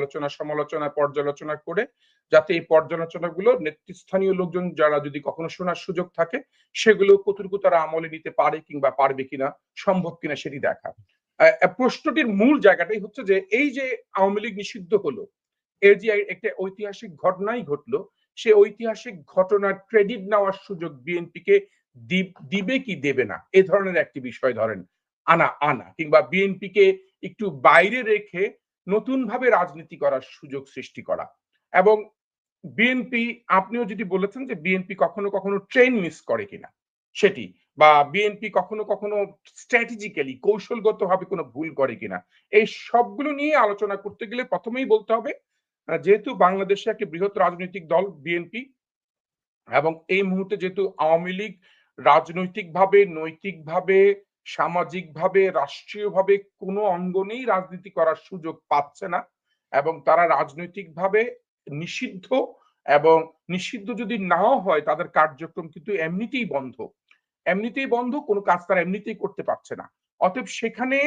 আলোচনা, সমালোচনা, পর্যালোচনা করে যাতে এই পর্যালোচনাগুলো নেতৃস্থানীয় লোকজন যারা যদি কখনো শোনার সুযোগ থাকে, সেগুলো কতটুকু তারা আমলে নিতে পারে কিংবা পারবে কিনা, সম্ভব কিনা সেটি দেখা। প্রশ্নটির মূল জায়গাটাই হচ্ছে যে, এই যে আওয়ামী লীগ নিষিদ্ধ হলো, এর যে একটা ঐতিহাসিক ঘটনাই ঘটলো, সে ঐতিহাসিক ঘটনার ক্রেডিট নেওয়ার সুযোগ বিএনপিকে দিবে কি দেবে না? এ ধরনের একটি বিষয় ধরেন, আনা আনা, কিংবা বিএনপিকে একটু বাইরে রেখে নতুন ভাবে রাজনীতি করার সুযোগ সৃষ্টি করা। এবং বিএনপি আপনিও যদি বলেছেন যে বিএনপি কখনো কখনো ট্রেন মিস করে কিনা সেটি, বা বিএনপি কখনো কখনো স্ট্র্যাটেজিক্যালি কৌশলগত ভাবে কোনো ভুল করে কিনা, এই সবগুলো নিয়ে আলোচনা করতে গেলে প্রথমেই বলতে হবে যেহেতু বাংলাদেশে একটি বৃহৎ রাজনৈতিক দল বিএনপি এবং এই মুহূর্তে যেহেতু আওয়ামী লীগ রাজনৈতিকভাবে, নৈতিকভাবে সামাজিকভাবে, রাষ্ট্রীয়ভাবে কোনো অঙ্গনেই রাজনীতি করার সুযোগ পাচ্ছে না এবং তারা রাজনৈতিকভাবে নিষিদ্ধ এবং নিষিদ্ধ যদি নাও হয়, তাদের কার্যক্রম কিন্তু এমনিতেই বন্ধ। এমনিতেই বন্ধ, কোনো কাজ তারা এমনিতেই করতে পারছে না। অতএব সেখানে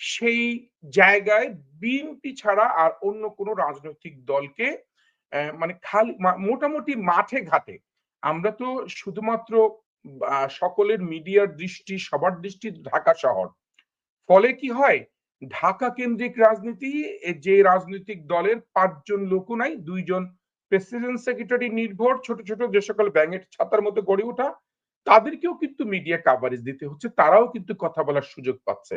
সেই জায়গায় বিএনপি ছাড়া আর অন্য কোনো রাজনৈতিক দলকে মানে খালি মোটামুটি মাঠে ঘাটে। আমরা তো শুধুমাত্র সকলের মিডিয়ার দৃষ্টি, সবার দৃষ্টি ঢাকা শহর। ফলে কি হয়? ঢাকা কেন্দ্রিক রাজনীতি যে রাজনৈতিক দলের পাঁচজন লোকও নাই, দুইজন প্রেসিডেন্ট সেক্রেটারি নির্ভর, ছোট ছোট যে সকল ব্যাঙের ছাতার মতো গড়ে ওঠা, তাদেরকেও কিন্তু মিডিয়া কাভারেজ দিতে হচ্ছে, তারাও কিন্তু কথা বলার সুযোগ পাচ্ছে।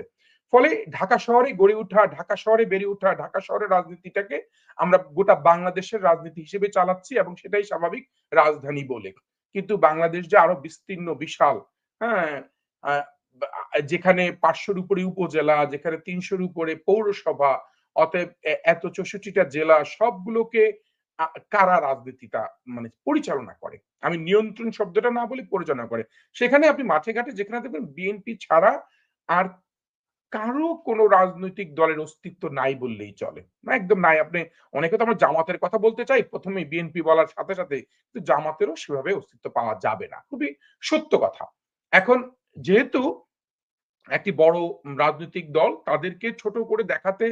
ফলে ঢাকা শহরে গড়ে ওঠা, ঢাকা শহরে বেড়ে ওঠা, ঢাকা শহরের রাজনীতিটাকে আমরা গোটা বাংলাদেশের রাজনীতি হিসেবে চালাচ্ছি এবং সেটাই স্বাভাবিক রাজধানী বলে। কিন্তু বাংলাদেশ যে আরও বিস্তীর্ণ, বিশাল হ্যাঁ যেখানে পাঁচশোর উপরে উপজেলা, যেখানে তিনশোর উপরে পৌরসভা, অতএব এত চৌষট্টিটা জেলা সবগুলোকে কারা রাজনীতিটা মানে পরিচালনা করে? আমি নিয়ন্ত্রণ শব্দটা না বলি পরিচালনা করে। সেখানে আপনি মাঠে ঘাটে যেখানে দেখবেন বিএনপি ছাড়া আর কারও কোনো রাজনৈতিক দলের অস্তিত্ব নাই বললেই চলে। একদম নাই। আপনি অনেকে তো আমরা জামাতের কথা বলতে চাই প্রথমে বিএনপি বলার সাথে সাথে জামাতেরও সেভাবে অস্তিত্ব পাওয়া যাবে না। খুবই সত্য কথা। এখন যেহেতু একটি বড় রাজনৈতিক দল, তাদেরকে ছোট করে দেখাতে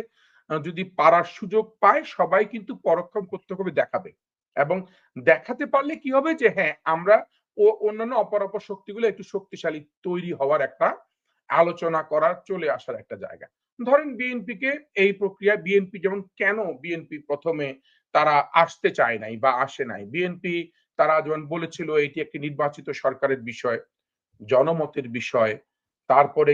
যদি পারার সুযোগ পায়, সবাই কিন্তু পরক্ষম প্রত্যক্ষভাবে দেখাবে। এবং দেখাতে পারলে কি হবে যে হ্যাঁ আমরা ও অন্যান্য অপর অপর শক্তিগুলো একটু শক্তিশালী তৈরি হওয়ার একটা আলোচনা করার চলে আসার একটা জায়গা। ধরেন বিএনপিকে এই প্রক্রিয়া বিএনপি যেমন কেন বিএনপি প্রথমে তারা আসতে চায় নাই বা আসে নাই? বিএনপি তারা যেমন বলেছিল এটি একটি নির্বাচিত সরকারের বিষয়, জনমতের বিষয়, তারপরে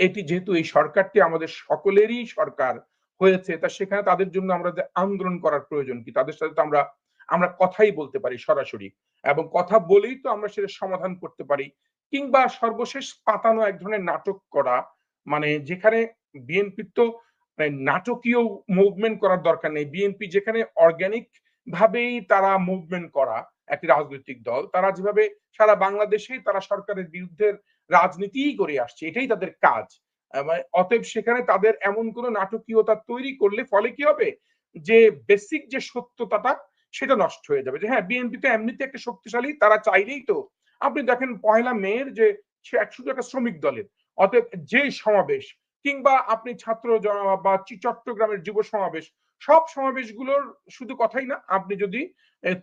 এটি যেহেতু এই সরকারটি আমাদের সকলেরই সরকার হয়েছে, তা সেখানে তাদের জন্য আমরা যে আন্দোলন করার প্রয়োজন কি? তাদের সাথে তো আমরা আমরা কথাই বলতে পারি সরাসরি এবং কথা বলেই তো আমরা সেটা সমাধান করতে পারি। কিংবা সর্বশেষ পাতানো এক ধরনের নাটক করা মানে যেখানে বিএনপির তো মানে নাটকীয় মুভমেন্ট করার দরকার নেই। বিএনপি যেখানে অর্গানিক ভাবেই তারা মুভমেন্ট করা একটি রাজনৈতিক দল, তারা যেভাবে সারা বাংলাদেশেই তারা সরকারের বিরুদ্ধে রাজনীতিই করে আসছে, এটাই তাদের কাজ। অতএব সেখানে তাদের এমন কোনো নাটকীয়তা তৈরি করলে ফলে কি হবে? যে বেসিক যে সত্যতাটা, সেটা নষ্ট হয়ে যাবে। যে হ্যাঁ বিএনপি তো এমনিতে একটা শক্তিশালী, তারা চাইলেই তো আপনি দেখেন পয়লা মেয়ের যে শুধু একটা শ্রমিক দলের, অতএব যে সমাবেশ কিংবা আপনি ছাত্র বা চট্টগ্রামের যুব সমাবেশ, সব সমাবেশগুলোর শুধু কথাই না, আপনি যদি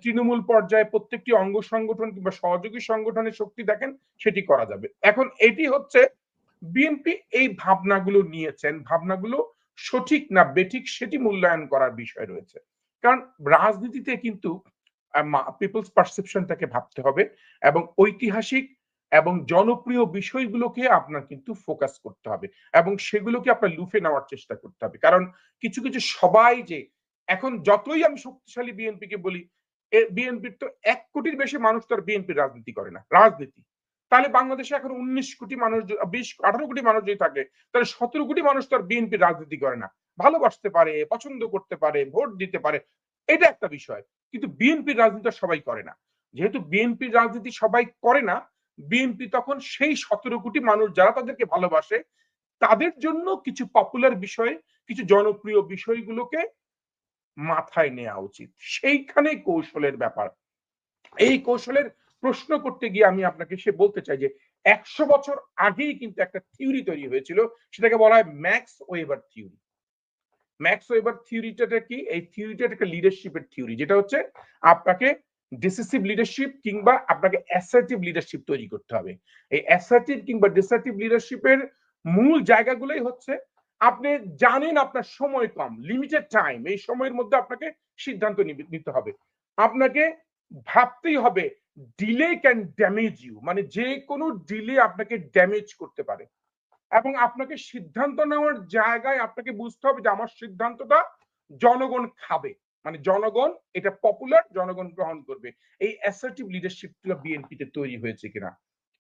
তৃণমূল পর্যায়ে প্রত্যেকটি অঙ্গ সংগঠন কিংবা সহযোগী সংগঠনের শক্তি দেখেন, সেটি করা যাবে। এখন এটি হচ্ছে, বিএনপি এই ভাবনাগুলো নিয়েছেন, ভাবনাগুলো সঠিক না বেঠিক সেটি মূল্যায়ন করার বিষয় রয়েছে। কারণ রাজনীতিতে কিন্তু পিপলস পারসেপশনটাকে ভাবতে হবে এবং ঐতিহাসিক এবং জনপ্রিয় বিষয়গুলোকে আপনার কিন্তু ফোকাস করতে হবে এবং সেগুলোকে আপনার লুফে নেওয়ার চেষ্টা করতে হবে। কারণ কিছু কিছু সবাই যে এখন যতই আমি শক্তিশালী বিএনপিকে বলি বিএনপির তো এক কোটির বেশি মানুষ তো আর বিএনপির রাজনীতি করে না, রাজনীতি। তাহলে বাংলাদেশে এখন উনিশ কোটি মানুষ বিশ, আঠারো কোটি মানুষ যদি থাকে, তাহলে সতেরো কোটি মানুষ তো আর বিএনপির রাজনীতি করে না। ভালোবাসতে পারে, পছন্দ করতে পারে, ভোট দিতে পারে এটা একটা বিষয়। কিন্তু বিএনপির রাজনীতি সবাই করে না। যেহেতু বিএনপির রাজনীতি সবাই করে না, বিএনপি তখন সেই সতেরো কোটি মানুষ যারা তাদেরকে ভালোবাসে, তাদের জন্য কিছু পপুলার বিষয়, কিছু জনপ্রিয় বিষয়গুলোকে মাথায় নেওয়া উচিত। সেইখানে কৌশলের ব্যাপার। এই কৌশলের প্রশ্ন করতে গিয়ে আমি আপনাকে সে বলতে চাই যে, একশো বছর আগেই কিন্তু একটা থিওরি তৈরি হয়েছিল। সেটাকে বলা হয় Max Weber theory Max Weber থিওরিটা কি? এই থিওরিটা লিডারশিপের থিওরি, যেটা হচ্ছে আপনাকে ডিসিসিভ লিডারশিপ কিংবা আপনাকে অ্যাসার্টিভ লিডারশিপ তৈরি করতে হবে। এই অ্যাসার্টিভ কিংবা ডিসার্টিভ লিডারশিপের মূল জায়গাগুলোই হচ্ছে আপনি জানেন আপনার সময় কম লিমিটেড টাইম এই সময়ের মধ্যে আপনাকে সিদ্ধান্ত নিতে হবে। আপনাকে ভাবতেই হবে ডিলে ক্যান ড্যামেজ ইউ মানে যে কোনো ডিলে আপনাকে ড্যামেজ করতে পারে। এবং আপনাকে সিদ্ধান্ত নেওয়ার জায়গায় আপনাকে বুঝতে হবে যে আমার সিদ্ধান্তটা জনগণ খাবে। মানে জনগণ, এটা পপুলার জনগণ গ্রহণ করবে। এই অ্যাসার্টিভ লিডারশিপগুলো বিএনপিতে তৈরি হয়েছে কিনা?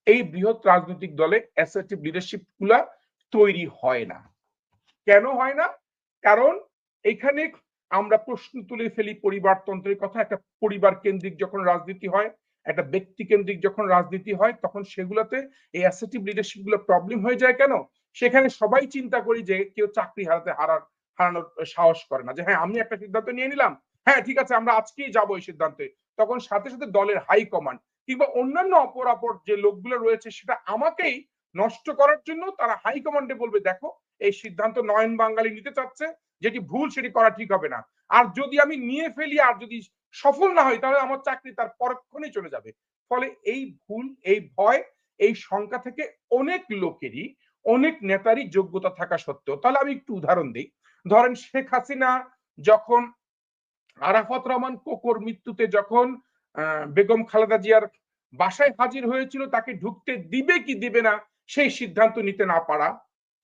এই বৃহৎ রাজনৈতিক দলে অ্যাসার্টিভ লিডারশিপগুলা তৈরি হয় না। কেন হয় না? কারণ এখানে আমরা প্রশ্ন তুলে ফেলি পরিবারতন্ত্রের কথা। একটা পরিবার কেন্দ্রিক যখন রাজনীতি হয় একটা ব্যক্তি কেন্দ্রিক যখন রাজনীতি হয়, তখন সেগুলোতে এই অ্যাসেটিভ লিডারশিপগুলো প্রবলেম হয়ে যায় কেন? সেখানে সবাই চিন্তা করি যে কেউ চাকরি হারাতে হারার, হারানোর সাহস করে না। যে হ্যাঁ আমি একটা সিদ্ধান্ত নিয়ে নিলাম। হ্যাঁ ঠিক আছে, আমরা আজকেই যাব এই সিদ্ধান্তে। তখন সাথে সাথে দলের হাই কমান্ড কিংবা অন্যান্য অপর অপর যে লোকগুলো রয়েছে, সেটা আমাকেই নষ্ট করার জন্য তারা হাই কমান্ডে বলবে, দেখো, এই সিদ্ধান্ত নয়ন বাঙালি নিতে চাচ্ছে। যেটি ভুল, সেটি করা ঠিক হবে না। আর যদি আমি নিয়ে ফেলি, আর যদি সফল না হয়, তাহলে আমার চাকরি তার পরক্ষণে চলে যাবে। ফলে এই ভুল, এই ভয়, এই সংখ্যা থেকে অনেক লোকেরই, অনেক নেতারই যোগ্যতা থাকা সত্ত্বেও, তাহলে আমি একটু উদাহরণ দিই। ধরেন শেখ হাসিনা যখন আরাফাত রহমান কোকর মৃত্যুতে যখন বেগম খালেদা জিয়ার বাসায় হাজির হয়েছিল, তাকে ঢুকতে দিবে কি দিবে না, সেই সিদ্ধান্ত নিতে না পারা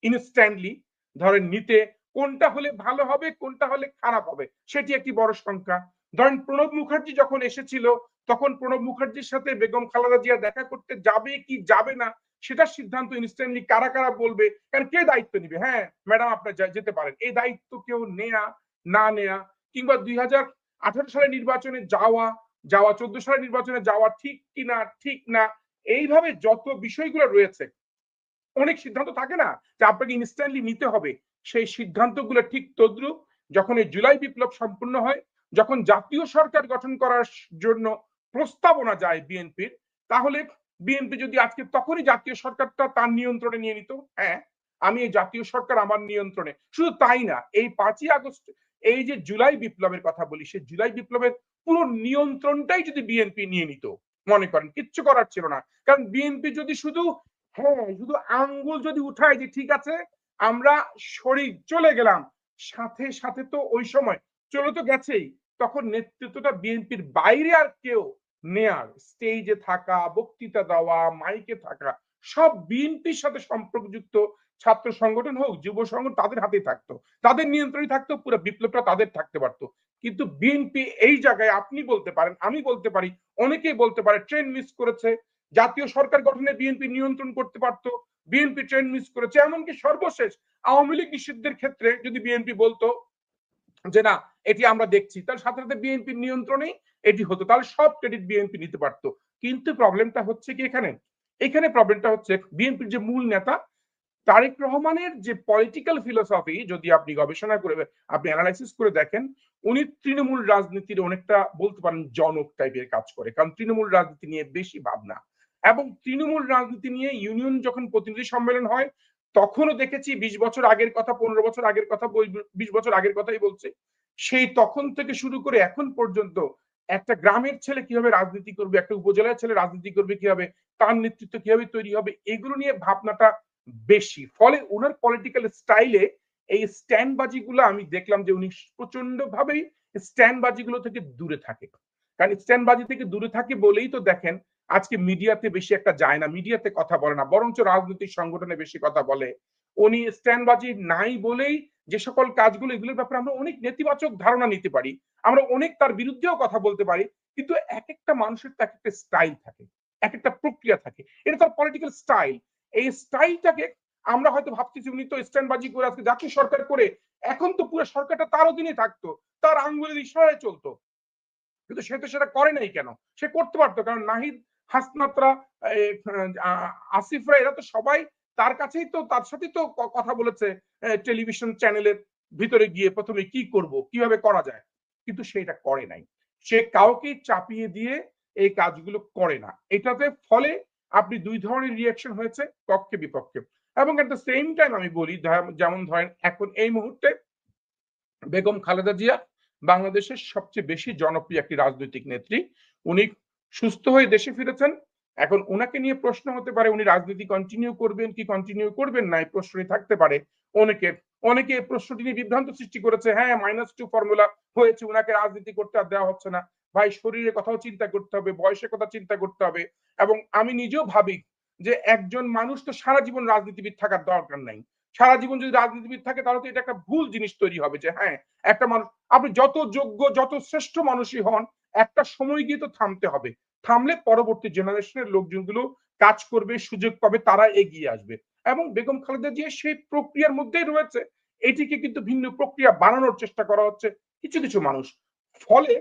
ইনস্ট্যান্টলি ধরেন নিতে কোনটা হলে ভালো হবে, কোনটা হলে খারাপ হবে, সেটি একটি বড় সংখ্যা ধরেন প্রণব মুখার্জি যখন এসেছিল, তখন প্রণব মুখার্জির সাথে বেগম খালেদা জিয়া দেখা করতে যাবে কি যাবে না সেটা সিদ্ধান্ত ইনস্ট্যান্টলি কারা কারা বলবে? কারণ কে দায়িত্ব নিবে? হ্যাঁ ম্যাডাম আপনার যেতে পারেন। এই দায়িত্ব কেউ নেয়া, না নেয়া, কিংবা দুই হাজার আঠারো সালে নির্বাচনে যাওয়া যাওয়া, চোদ্দ সালে নির্বাচনে যাওয়া ঠিক কিনা ঠিক না, এইভাবে যত বিষয়গুলো রয়েছে, অনেক সিদ্ধান্ত থাকে না যে আপনাকে ইনস্ট্যান্টলি নিতে হবে। সেই সিদ্ধান্তগুলো ঠিক তদ্রুপ যখন এই জুলাই বিপ্লব সম্পূর্ণ হয় যখন জাতীয় সরকার গঠন করার জন্য প্রস্তাবনা যায় বিএনপির, তাহলে বিএনপি যদি আজকে তখনই জাতীয় সরকারটা তার নিয়ন্ত্রণে নিয়ে নিত হ্যাঁ আমি এই জাতীয় সরকার আমার নিয়ন্ত্রণে। শুধু তাই না, এই পাঁচই আগস্ট, এই যে জুলাই বিপ্লবের কথা বলি, সে জুলাই বিপ্লবের পুরো নিয়ন্ত্রণটাই যদি বিএনপি নিয়ে নিত, মনে করেন, কিচ্ছু করার ছিল না। কারণ বিএনপি যদি শুধু হ্যাঁ শুধু আঙ্গুল যদি উঠায় যে ঠিক আছে, আমরা শরীর চলে গেলাম। সাথে সাথে তো ওই সময় চলে তো গেছেই। তখন নেতৃত্বটা বিএনপির বাইরে আর কেউ নেয়ার স্টেজে থাকা, বক্তৃতা দেওয়া মাইকে থাকা, সব বিএনপির সাথে সম্পর্কযুক্ত ছাত্র সংগঠন হোক, যুব সংগঠন তাদের হাতেই থাকতো। তাদের নিয়ন্ত্রণে থাকতো, পুরো বিপ্লবটা তাদের থাকতে পারতো। কিন্তু বিএনপি এই জায়গায় আপনি বলতে পারেন, আমি বলতে পারি, অনেকেই বলতে পারে ট্রেন মিস করেছে। জাতীয় সরকার গঠনে বিএনপি নিয়ন্ত্রণ করতে পারতো, বিএনপি ট্রেন মিস করেছে। এমনকি সর্বশেষ আওয়ামী লীগ নিষিদ্ধের ক্ষেত্রে যদি বিএনপি বলতো যে না, এটি আমরা দেখছি। তাহলে সাথে সাথে বিএনপির নিয়ন্ত্রণেই এটি হতো। তাহলে সব ক্রেডিট বিএনপি নিতে পারতো। কিন্তু প্রবলেমটা হচ্ছে কি এখানে? এখানে প্রবলেমটা হচ্ছে বিএনপির যে মূল নেতা, তারেক রহমানের যে পলিটিক্যাল ফিলোসফি যদি আপনি গবেষণা করে, আপনি অ্যানালাইসিস করে দেখেন, উনি তৃণমূল রাজনীতির অনেকটা বলতে পারেন জনক টাইপের কাজ করে। কারণ তৃণমূল রাজনীতি নিয়ে বেশি ভাবনা। এবং তৃণমূল রাজনীতি নিয়ে ইউনিয়ন যখন প্রতিনিধি সম্মেলন হয় তখনও দেখেছি বিশ বছর আগের কথা, পনেরো বছর আগের কথা বিশ বছর আগের কথাই বলছে। সেই তখন থেকে শুরু করে এখন পর্যন্ত একটা গ্রামের ছেলে কীভাবে রাজনীতি করবে, একটা উপজেলার ছেলে রাজনীতি করবে কীভাবে, তার নেতৃত্ব কীভাবে তৈরি হবে, এগুলো নিয়ে ভাবনাটা বেশি। ফলে ওনার পলিটিক্যাল স্টাইলে এই স্ট্যান্ড বাজিগুলো আমি দেখলাম যে উনি প্রচণ্ড ভাবেই স্ট্যান্ড বাজিগুলো থেকে দূরে থাকে। কারণ স্ট্যান্ডবাজি থেকে দূরে থাকে বলেই তো দেখেন আজকে মিডিয়াতে বেশি একটা যায় না, মিডিয়াতে কথা বলে না, বরঞ্চ রাজনৈতিক সংগঠনে বেশি কথা বলে। উনি স্ট্যান্ডবাজি নাই বলেই যে সকল কাজগুলো, এগুলোর ব্যাপারে আমরা অনেক নেতিবাচক ধারণা নিতে পারি, আমরা অনেক তার বিরুদ্ধেও কথা বলতে পারি, কিন্তু এক একটা মানুষের তো এক একটা স্টাইল থাকে এক একটা প্রক্রিয়া থাকে। এটা তার পলিটিক্যাল স্টাইল এই স্টাইলটাকে আমরা হয়তো ভাবতেছি উনি তো স্ট্যান্ডবাজি করে আজকে জাতীয় সরকার করে, এখন তো পুরো সরকারটা তার অধীনে থাকতো, তার আঙ্গুলের ইশারায় চলতো। কিন্তু সে তো সেটা করে নাই কেন? সে করতে পারতো, কারণ নাহিদ হাসনাতরা আসিফরা, এরা তো সবাই তার কাছেই তো, তার সাথেই তো কথা বলেছে টেলিভিশন চ্যানেলের ভিতরে গিয়ে প্রথমে কি করব, কীভাবে করা যায়। কিন্তু সেটা করে নাই। সে কাউকে চাপিয়ে দিয়ে এই কাজগুলো করে না। এটাতে ফলে আপনি দুই ধরনের রিয়াকশন হয়েছে, পক্ষে, বিপক্ষে। এবং এট দ্য সেম টাইম আমি বলি যেমন ধরেন, এখন এই মুহূর্তে বেগম খালেদা জিয়া বাংলাদেশের সবচেয়ে বেশি জনপ্রিয় একটি রাজনৈতিক নেত্রী। উনি সুস্থ হয়ে দেশে ফিরেছেন। এখন ওনাকে নিয়ে প্রশ্ন হতে পারে, উনি রাজনীতি কন্টিনিউ করবেন কি কন্টিনিউ করবেন না, এই থাকতে পারে। অনেকে অনেকে এই প্রশ্নটি নিয়ে বিভ্রান্ত সৃষ্টি করেছে হ্যাঁ মাইনাস টু ফর্মুলা হয়েছে ওনাকে রাজনীতি করতে আর দেওয়া হচ্ছে না। ভাই, শরীরের কথাও চিন্তা করতে হবে, বয়সের কথা চিন্তা করতে হবে। এবং আমি নিজেও ভাবি যে একজন মানুষ তো সারা জীবন রাজনীতিবিদ থাকার দরকার নাই। সারা জীবন যদি রাজনীতিবিদ থাকে, তাহলে তো এটা একটা ভুল জিনিস তৈরি হবে যে হ্যাঁ একটা মানুষ, আপনি যত যোগ্য, যত শ্রেষ্ঠ মানুষই হন, একটা সময় গিয়ে তো থামতে হবে। থামলে পরবর্তী জেনারেশনের লোকজনগুলো কাজ করবে, সুযোগ পাবে, তারা এগিয়ে আসবে। এবং বেগম খালেদা জিয়া সেই প্রক্রিয়ার মধ্যেই রয়েছে। এটিকে কিন্তু ভিন্ন প্রক্রিয়া বানানোর চেষ্টা করা হচ্ছে কিছু কিছু মানুষ। ফলে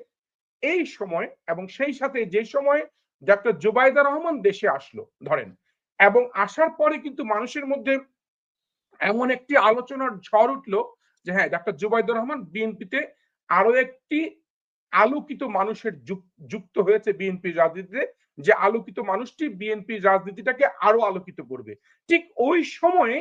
এই সময় এবং সেই সাথে যে সময় ডাক্তার জুবাইদা রহমান দেশে আসলো, ধরেন, এবং আসার পরে কিন্তু মানুষের মধ্যে এমন একটি আলোচনার ঝড় উঠল যে হ্যাঁ ডাক্তার জুবাইদুর রহমান বিএনপিতে আরও একটি আলোকিত মানুষের যুক্ত হয়েছে বিএনপির রাজনীতিতে, যে আলোকিত মানুষটি বিএনপির রাজনীতিটাকে আরও আলোকিত করবে। ঠিক ওই সময়ে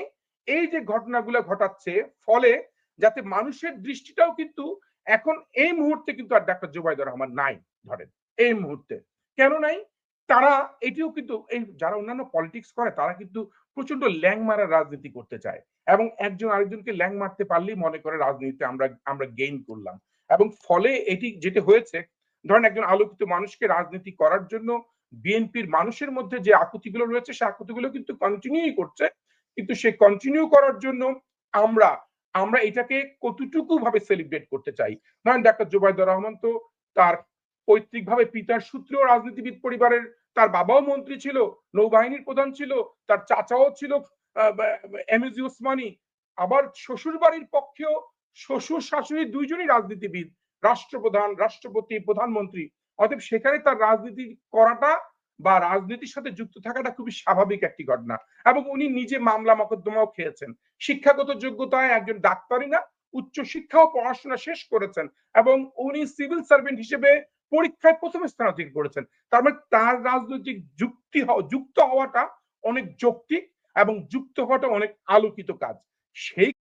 এই যে ঘটনাগুলো ঘটাচ্ছে, ফলে যাতে মানুষের দৃষ্টিটাও কিন্তু এখন এই মুহূর্তে কিন্তু আর ডাক্তার জুবাইদুর রহমান নাই, ধরেন, এই মুহূর্তে। কেন নাই? তারা এটিও কিন্তু, এই যারা অন্যান্য পলিটিক্স করে, তারা কিন্তু প্রচণ্ড ল্যাং মারার রাজনীতি করতে চায়। এবং একজন আরেকজনকে ল্যাং মারতে পারলেই মনে করে রাজনীতিতে আমরা আমরা গেইন করলাম। এবং ফলে এটি যেটা হয়েছে, ধরেন একজন আলোকিত মানুষকে রাজনীতি করার জন্য বিএনপির মানুষের মধ্যে যে আকুতিগুলো রয়েছে, সে আকুতিগুলো কিন্তু কন্টিনিউ করছে। কিন্তু সে কন্টিনিউ করার জন্য আমরা আমরা এটাকে কতটুকু ভাবে সেলিব্রেট করতে চাই? ধরেন ডাক্তার জুবাইদুর রহমান তো তার পৈতৃকভাবে পিতার সূত্রেও রাজনীতিবিদ পরিবারের তার বাবাও মন্ত্রী ছিল, নৌবাহিনীর প্রধান ছিল, তার চাচাও ছিল এমএজি ওসমানী। আবার শ্বশুর বাড়ির পক্ষেও শ্বশুর শাশুড়ি দুইজনই রাজনীতিবিদ, রাষ্ট্রপ্রধান, রাষ্ট্রপতি, প্রধানমন্ত্রী। অতএব সেখানে তার রাজনীতি করাটা বা রাজনীতির সাথে যুক্ত থাকাটা খুবই স্বাভাবিক একটি ঘটনা। এবং উনি নিজে মামলা মকদ্দমাও খেয়েছেন। শিক্ষাগত যোগ্যতায় একজন ডাক্তারই না উচ্চ শিক্ষা ও পড়াশোনা শেষ করেছেন। এবং উনি সিভিল সার্ভেন্ট হিসেবে পরীক্ষায় প্রথম স্থান অধিকার করেছেন তার মানে তার রাজনৈতিক যুক্তি যুক্ত হওয়াটা অনেক যৌক্তিক এবং যুক্ত হওয়াটা অনেক আলোকিত কাজ সেই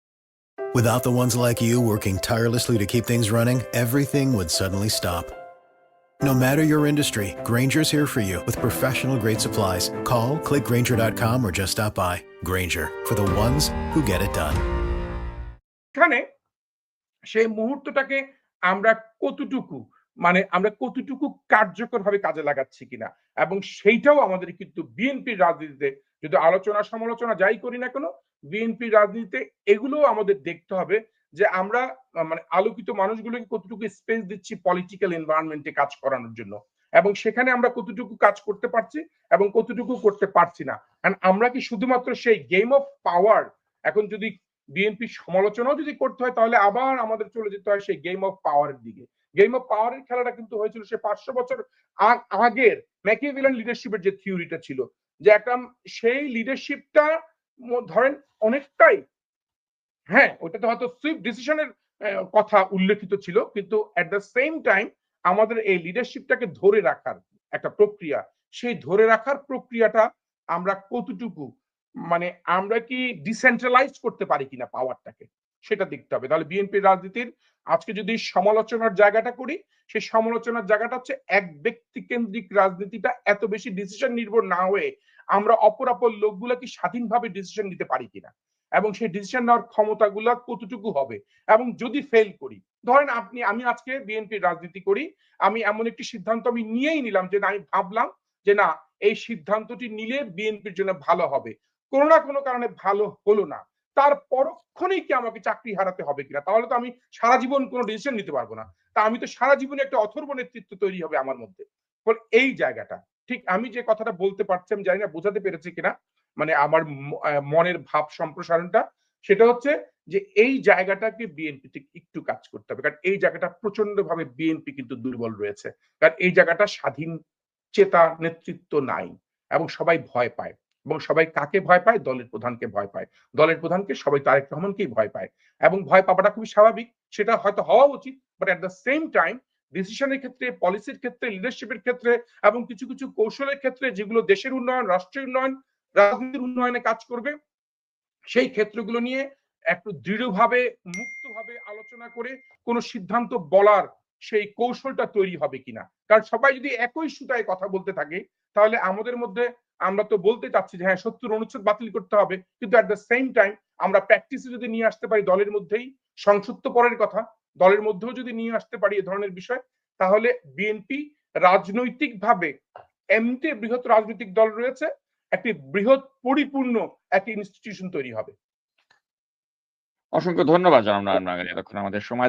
Without the ones like you working tirelessly to keep things running, everything would suddenly stop. No matter your industry, Granger's here for you with professional grade supplies. Call, clickgranger.com, or just stop by. Granger, for the ones who get it done. এখানে সেই মুহূর্তটাকে আমরা কতটুকু মানে আমরা কতটুকু কার্যকরভাবে কাজে লাগাচ্ছি কিনা। এবং সেইটাও আমাদের কিন্তু বিএনপির রাজনীতিতে যদি আলোচনা সমালোচনা যাই করি না কেন, বিএনপির রাজনীতিতে এগুলো আমাদের দেখতে হবে যে আমরা মানে আলোকিত মানুষগুলোকে কতটুকু স্পেস দিচ্ছি পলিটিক্যাল এনভায়রনমেন্টে কাজ করানোর জন্য। এবং সেখানে আমরা কতটুকু কাজ করতে পারছি এবং কতটুকু করতে পারছি না। আমরা কি শুধুমাত্র সেই গেম অফ পাওয়ার এখন যদি বিএনপি সমালোচনাও যদি করতে হয় তাহলে আবার আমাদের চলে যেতে হয় সেই গেম অফ পাওয়ারের দিকে। গেম অফ পাওয়ারের খেলাটা কিন্তু হয়েছিল সে পাঁচশো বছর আগের ম্যাকিভিলান লিডারশিপের যে থিওরিটা ছিল। যে একটা সেই লিডারশিপটা ধরেন অনেকটাই হ্যাঁ ওটাতে হয়তো সুইফট ডিসিশনের কথা উল্লেখিত ছিল, কিন্তু অ্যাট দ্য সেম টাইম আমাদের এই লিডারশিপটাকে ধরে রাখার একটা প্রক্রিয়া, সেই ধরে রাখার প্রক্রিয়াটা আমরা কতটুকু মানে আমরা কি ডিসেন্ট্রালাইজ করতে পারি কিনা পাওয়ারটাকে সেটা দেখতে হবে। তাহলে বিএনপির রাজনীতির আজকে যদি সমালোচনার জায়গাটা করি, সেই সমালোচনার জায়গাটা হচ্ছে এক ব্যক্তি কেন্দ্রিক রাজনীতিটা এত বেশি ডিসিশন নির্ভর না হয়ে আমরা অপর অপর লোকগুলা কি স্বাধীনভাবে ডিসিশন নিতে পারি কিনা? এবং সেই ডিসিশন নেওয়ার ক্ষমতাগুলা কতটুকু হবে? এবং যদি ফেল করি, ধরেন আপনি, আমি আজকে বিএনপির রাজনীতি করি, আমি এমন একটি সিদ্ধান্ত আমি নিয়েই নিলাম যে আমি ভাবলাম যে না, এই সিদ্ধান্তটি নিলে বিএনপির জন্য ভালো হবে। কোনো না কোনো কারণে ভালো হলো না। তার পরক্ষণেই কি আমাকে চাকরি হারাতে হবে কিনা? তাহলে তো আমি সারা জীবন কোনো ডিসিশন নিতে পারব না। তা আমি তো সারা জীবনে একটা অথর্ব নেতৃত্ব তৈরি হবে আমার মধ্যে। এই জায়গাটা, ঠিক আমি যে কথাটা বলতে পারছি, আমি জানি না বোঝাতে পেরেছি কিনা মানে আমার মনের ভাব সম্প্রসারণটা, সেটা হচ্ছে যে এই জায়গাটাকে বিএনপি থেকে একটু কাজ করতে হবে। কারণ এই জায়গাটা প্রচণ্ড ভাবে বিএনপি কিন্তু দুর্বল রয়েছে। কারণ এই জায়গাটা স্বাধীন চেতা নেতৃত্ব নাই এবং সবাই ভয় পায়। এবং সবাই কাকে ভয় পায়? দলের প্রধানকে ভয় পায়। দলের প্রধানকে সবাই তারেক রহমানকেই ভয় পায়। এবং ভয় পাওয়াটা খুবই স্বাভাবিক। সেটা হয়তো হওয়া উচিত but at the same time ডিসিশনের ক্ষেত্রে পলিসির ক্ষেত্রে লিডারশিপের ক্ষেত্রে এবং কিছু কিছু কৌশলের ক্ষেত্রে যেগুলো দেশের উন্নয়ন, রাষ্ট্রের উন্নয়ন, রাজনীতির উন্নয়নে কাজ করবে, সেই ক্ষেত্রগুলো নিয়ে একটু দৃঢ়ভাবে, মুক্তভাবে আলোচনা করে কোনো সিদ্ধান্ত বলার সেই কৌশলটা তৈরি হবে কিনা। কারণ সবাই যদি একই সুতায় কথা বলতে থাকে, তাহলে আমাদের মধ্যে আমরা তো বলতে চাচ্ছি যে হ্যাঁ সত্তর অনুচ্ছেদ বাতিল করতে হবে, কিন্তু অ্যাট দ্য সেম টাইম আমরা প্র্যাকটিসে যদি নিয়ে আসতে পারি দলের মধ্যেই, সংসদ পরের কথা, দলের মধ্যেও যদি নিয়ে আসতে পারি এ ধরনের বিষয়, তাহলে বিএনপি রাজনৈতিকভাবে এমনিতে বৃহৎ রাজনৈতিক দল রয়েছে, একটি বৃহৎ পরিপূর্ণ একটি ইনস্টিটিউশন তৈরি হবে। অসংখ্য ধন্যবাদ জানাব এতক্ষণ আমাদের সময়